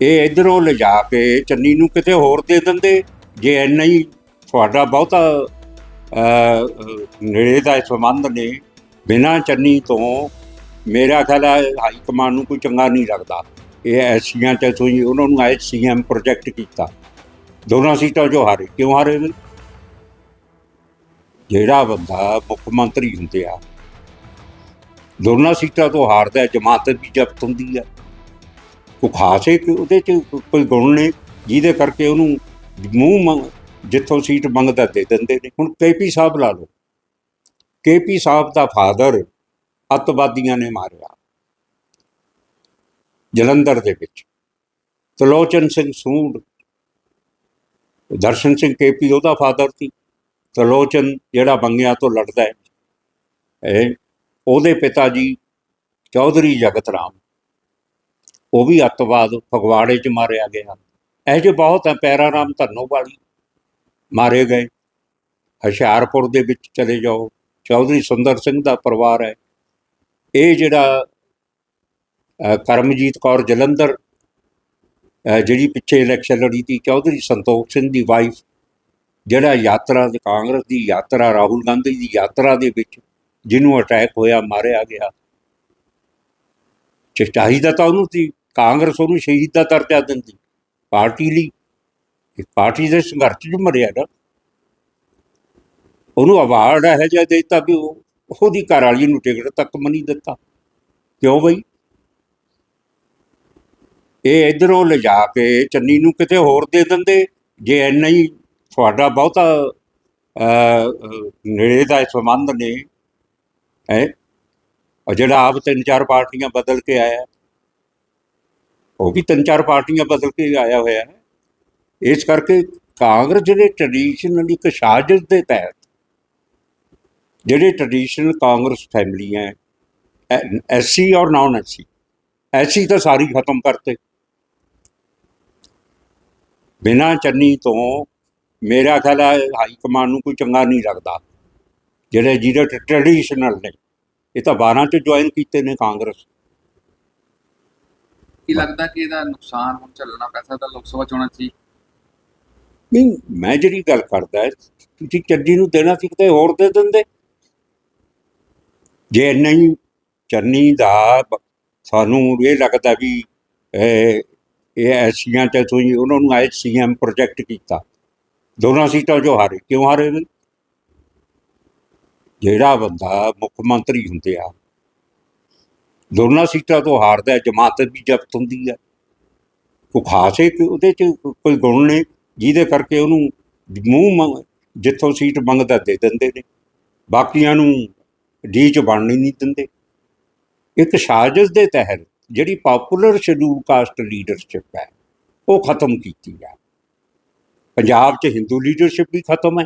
ਇਹ ਇਧਰੋਂ ਲਿਜਾ ਕੇ ਚੰਨੀ ਨੂੰ ਕਿਤੇ ਹੋਰ ਦੇ ਦਿੰਦੇ? ਜੇ ਇੰਨਾ ਹੀ ਤੁਹਾਡਾ ਬਹੁਤਾ ਨੇੜੇ ਦਾ ਸੰਬੰਧ ਨੇ ਬਿਨਾਂ ਚੰਨੀ ਤੋਂ ਮੇਰਾ ਖਿਆਲ ਹੈ ਹਾਈ ਕਮਾਂਡ ਨੂੰ ਕੋਈ ਚੰਗਾ ਨਹੀਂ ਲੱਗਦਾ। ਇਹ ਐਸੀਆਂ ਤੇ ਤੁਸੀਂ ਉਹਨਾਂ ਨੂੰ ਐਸ ਸੀਐਮ ਪ੍ਰੋਜੈਕਟ ਕੀਤਾ। ਦੋਨਾਂ ਸੀਟਾਂ ਜੋ ਹਾਰੇ। ਕਿਉਂ ਹਾਰੇ? ਜਿਹੜਾ ਬੰਦਾ ਮੁੱਖ ਮੰਤਰੀ ਹੁੰਦੇ ਆ ਦੋਨਾਂ ਸੀਟਾਂ ਤੋਂ ਹਾਰਦਾ ਹੈ, ਜਮਾਤ ਵੀ ਜ਼ਬਤ ਹੁੰਦੀ ਆ ਕੋਈ ਖਾਸ ਹੈ ਕਿ ਉਹਦੇ ਚ ਕੋਈ ਗੁਣ ਨੇ, ਜਿਹਦੇ ਕਰਕੇ ਉਹਨੂੰ ਮੂੰਹ ਮੰਗ, ਜਿੱਥੋਂ ਸੀਟ ਮੰਗਦਾ ਦੇ ਦਿੰਦੇ ਨੇ। ਹੁਣ ਕੇਪੀ ਸਾਹਿਬ ਲਾ ਲਓ। ਕੇਪੀ ਸਾਹਿਬ ਦਾ ਫਾਦਰ ਅੱਤਵਾਦੀਆਂ ਨੇ ਮਾਰਿਆ। ਜਲੰਧਰ ਦੇ ਵਿੱਚ। ਤਲੋਚਨ ਸਿੰਘ ਸੂਡ ਦਰਸ਼ਨ ਸਿੰਘ ਕੇਪੀ ਉਹਦਾ ਫਾਦਰ ਸੀ। ਤਲੋਚਨ ਜਿਹੜਾ ਬੰਗਿਆਂ ਤੋਂ ਲੜਦਾ ਹੈ, ਇਹ ਉਹਦੇ ਪਿਤਾ ਜੀ ਚੌਧਰੀ ਜਗਤ ਰਾਮ। ਉਹ ਵੀ ਅੱਤਵਾਦ ਫਗਵਾੜੇ 'ਚ ਮਾਰਿਆ ਗਿਆ। ਇਹ ਜਿਹੇ ਬਹੁਤ ਹੈ, ਪੈਰਾ ਰਾਮ ਧੰਨੋ ਵਾਲੀ ਮਾਰੇ ਗਏ। ਹੁਸ਼ਿਆਰਪੁਰ ਦੇ ਵਿੱਚ ਚਲੇ ਜਾਓ। ਚੌਧਰੀ ਸੁੰਦਰ ਸਿੰਘ ਦਾ ਪਰਿਵਾਰ ਹੈ। ਇਹ ਜਿਹੜਾ ਕਰਮਜੀਤ ਕੌਰ ਜਲੰਧਰ ਜਿਹੜੀ ਪਿੱਛੇ ਇਲੈਕਸ਼ਨ ਲੜੀ ਸੀ ਚੌਧਰੀ ਸੰਤੋਖ ਸਿੰਘ ਦੀ ਵਾਈਫ ਜਿਹੜਾ ਯਾਤਰਾ ਕਾਂਗਰਸ ਦੀ ਯਾਤਰਾ, ਰਾਹੁਲ ਗਾਂਧੀ ਦੀ ਯਾਤਰਾ ਦੇ ਵਿੱਚ ਜਿਹਨੂੰ ਅਟੈਕ ਹੋਇਆ, ਮਾਰਿਆ ਗਿਆ। ਚਿਤਾਈ ਦਾ ਤਾਂ ਉਹਨੂੰ ਸੀ। ਕਾਂਗਰਸ ਉਹਨੂੰ ਸ਼ਹੀਦ ਦਾ ਦਰਜਾ ਦਿੰਦੀ, ਪਾਰਟੀ ਲਈ। ਇਹ ਪਾਰਟੀ ਦੇ ਸੰਘਰਸ਼ 'ਚ ਮਰਿਆ ਨਾ। ਉਹਨੂੰ ਅਵਾਰਡ ਹੈ ਜਿਹਾ ਦੇਤਾ ਵੀ ਉਹਦੀ ਘਰ ਵਾਲੀ ਨੂੰ ਟਿਕਟ ਤੱਕ ਵੀ ਦਿੱਤਾ। ਕਿਉਂ ਬਈ? ਇਹ ਇਧਰੋਂ ਲਿਜਾ ਕੇ ਚੰਨੀ ਨੂੰ ਕਿਤੇ ਹੋਰ ਦੇ ਦਿੰਦੇ। ਜੇ ਇੰਨਾ ਹੀ ਤੁਹਾਡਾ ਬਹੁਤਾ ਨੇੜੇ ਦਾ ਸੰਬੰਧ ਨੇ, ਹੈ? ਜਿਹੜਾ ਆਪ ਤਿੰਨ ਚਾਰ ਪਾਰਟੀਆਂ ਬਦਲ ਕੇ ਆਇਆ। ਉਹ ਵੀ ਤਿੰਨ ਚਾਰ ਪਾਰਟੀਆਂ ਬਦਲ ਕੇ ਆਇਆ ਹੋਇਆ ਹੈ। ਇਸ ਕਰਕੇ ਕਾਂਗਰਸ ਜਿਹੜੇ ਟ੍ਰੈਡੀਸ਼ਨਲ ਇੱਕ ਸਾਜ਼ਿਸ਼ ਦੇ ਤਹਿਤ ਜਿਹੜੇ ਟ੍ਰੈਡੀਸ਼ਨਲ ਕਾਂਗਰਸ ਫੈਮਲੀਆਂ ਐਸਸੀ ਔਰ ਨਾਨ ਐਸਸੀ ਐਸਸੀ ਤਾਂ ਸਾਰੀ ਖਤਮ ਕਰਤੇ। ਬਿਨਾਂ ਚੰਨੀ ਤੋਂ ਮੇਰਾ ਖਿਆਲ ਹੈ ਹਾਈ ਕਮਾਂਡ ਨੂੰ ਕੋਈ ਚੰਗਾ ਨਹੀਂ ਲੱਗਦਾ। ਜਿਹੜੇ ਜਿਹੜੇ ਟ੍ਰੈਡੀਸ਼ਨਲ ਨੇ, ਇਹ ਤਾਂ 12 ਚ ਜੁਆਇਨ ਕੀਤੇ ਨੇ ਕਾਂਗਰਸ। ਕੀ ਲੱਗਦਾ ਕਿ ਇਹਦਾ ਨੁਕਸਾਨ ਹੁਣ ਚੱਲਣਾ ਪੈ ਸਕਦਾ ਲੋਕ ਸਭਾ ਚੋਣਾਂ 'ਚ ਨਹੀਂ, ਮੈਂ ਜਿਹੜੀ ਗੱਲ ਕਰਦਾ, ਤੁਸੀਂ ਚੰਨੀ ਨੂੰ ਦੇਣਾ ਸੀ ਕਿਤੇ ਹੋਰ ਦੇ ਦਿੰਦੇ? ਜੇ ਨਹੀਂ, ਚੰਨੀ ਦਾ ਸਾਨੂੰ ਇਹ ਲੱਗਦਾ ਵੀ, ਇਹ ਐਸੀਆਂ ਤੇ ਤੁਸੀਂ ਉਹਨਾਂ ਨੂੰ ਐਸ ਸੀਐਮ ਪ੍ਰੋਜੈਕਟ ਕੀਤਾ। ਦੋਨਾਂ ਸੀਟਾਂ ਜੋ ਹਾਰੇ, ਕਿਉਂ ਹਾਰੇ ਜਿਹੜਾ ਬੰਦਾ ਮੁੱਖ ਮੰਤਰੀ ਹੁੰਦੇ ਆ ਦੋਨਾਂ ਸੀਟਾਂ ਤੋਂ ਹਾਰਦਾ ਹੈ, ਜਮਾਤ ਵੀ ਜ਼ਬਤ ਹੁੰਦੀ ਹੈ। ਕੋਈ ਖਾਸ ਹੈ ਕਿ ਉਹਦੇ ਚ ਕੋਈ ਗੁਣ ਨੇ ਜਿਹਦੇ ਕਰਕੇ ਉਹਨੂੰ ਮੂੰਹ ਮੰਗ ਜਿੱਥੋਂ ਸੀਟ ਮੰਗਦਾ ਦੇ ਦਿੰਦੇ ਨੇ। ਬਾਕੀਆਂ ਨੂੰ ਡੀ ਚ ਬਣਨ ਹੀ ਨਹੀਂ ਦਿੰਦੇ। ਇੱਕ ਸਾਜ਼ਿਸ਼ ਦੇ ਤਹਿਤ ਜਿਹੜੀ ਪਪੂਲਰ ਸ਼ਡਿਊਲ ਕਾਸਟ ਲੀਡਰਸ਼ਿਪ ਹੈ ਉਹ ਖਤਮ ਕੀਤੀ ਹੈ ਪੰਜਾਬ 'ਚ ਹਿੰਦੂ ਲੀਡਰਸ਼ਿਪ ਵੀ ਖਤਮ ਹੈ।